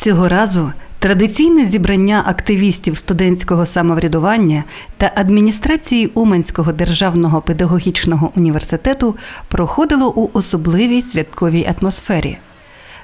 Цього разу традиційне зібрання активістів студентського самоврядування та адміністрації Уманського державного педагогічного університету проходило у особливій святковій атмосфері.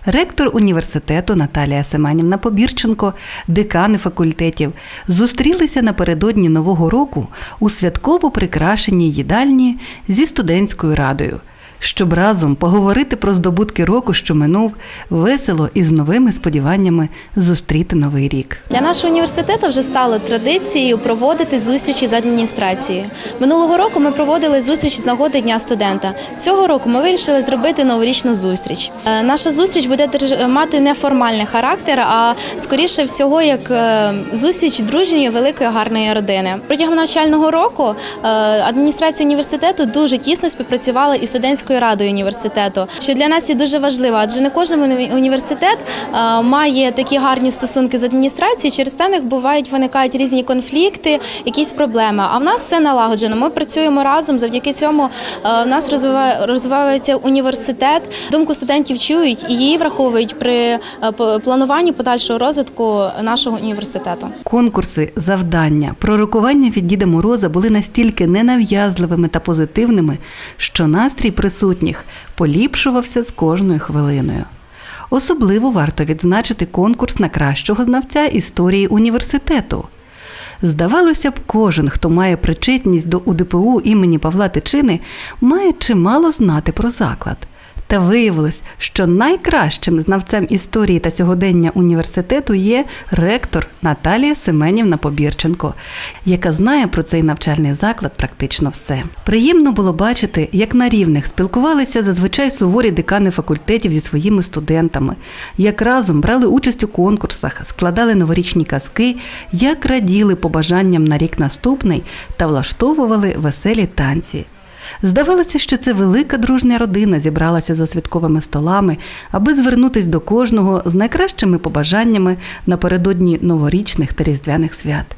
Ректор університету Наталія Семенівна Побірченко, декани факультетів зустрілися напередодні Нового року у святково прикрашеній їдальні зі студентською радою, щоб разом поговорити про здобутки року, що минув, весело і з новими сподіваннями зустріти новий рік. Для нашого університету вже стало традицією проводити зустрічі з адміністрацією. Минулого року ми проводили зустріч з нагоди Дня студента. Цього року ми вирішили зробити новорічну зустріч. Е, Наша зустріч буде мати неформальний характер, а скоріше всього як е, зустріч дружньої великої гарної родини. Протягом навчального року е, адміністрація університету дуже тісно співпрацювала із студентською радою університету, що для нас є дуже важливо, адже не кожен університет має такі гарні стосунки з адміністрацією. Через те них бувають виникають різні конфлікти, якісь проблеми. А в нас все налагоджено. Ми працюємо разом. Завдяки цьому в нас розвиває, розвивається університет. Думку студентів чують і її враховують при плануванні подальшого розвитку нашого університету. Конкурси, завдання, пророкування від Діда Мороза були настільки ненав'язливими та позитивними, що настрій присутніх поліпшувався з кожною хвилиною. Особливо варто відзначити конкурс на кращого знавця історії університету. Здавалося б, кожен, хто має причетність до УДПУ імені Павла Тичини, має чимало знати про заклад. Та виявилось, що найкращим знавцем історії та сьогодення університету є ректор Наталія Семенівна Побірченко, яка знає про цей навчальний заклад практично все. Приємно було бачити, як на рівних спілкувалися зазвичай суворі декани факультетів зі своїми студентами, як разом брали участь у конкурсах, складали новорічні казки, як раділи побажанням на рік наступний та влаштовували веселі танці. Здавалося, що це велика дружня родина зібралася за святковими столами, аби звернутись до кожного з найкращими побажаннями напередодні новорічних та різдвяних свят.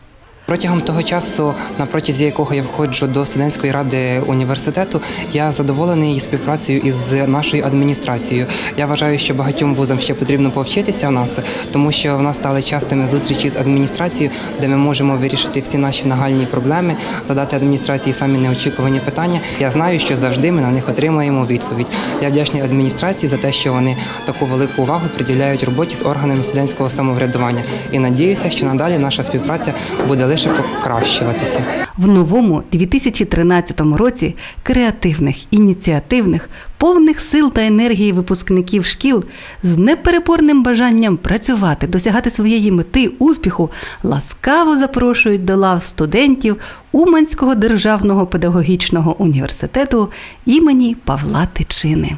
Протягом того часу, на протязі якого я входжу до студентської ради університету, я задоволений співпрацею із нашою адміністрацією. Я вважаю, що багатьом вузам ще потрібно повчитися в нас, тому що в нас стали частими зустрічі з адміністрацією, де ми можемо вирішити всі наші нагальні проблеми, задати адміністрації самі неочікувані питання. Я знаю, що завжди ми на них отримаємо відповідь. Я вдячний адміністрації за те, що вони таку велику увагу приділяють роботі з органами студентського самоврядування. І надіюся, що надалі наша співпраця буде лише покращуватися. В новому 2013 році креативних, ініціативних, повних сил та енергії випускників шкіл з непереборним бажанням працювати, досягати своєї мети успіху ласкаво запрошують до лав студентів Уманського державного педагогічного університету імені Павла Тичини.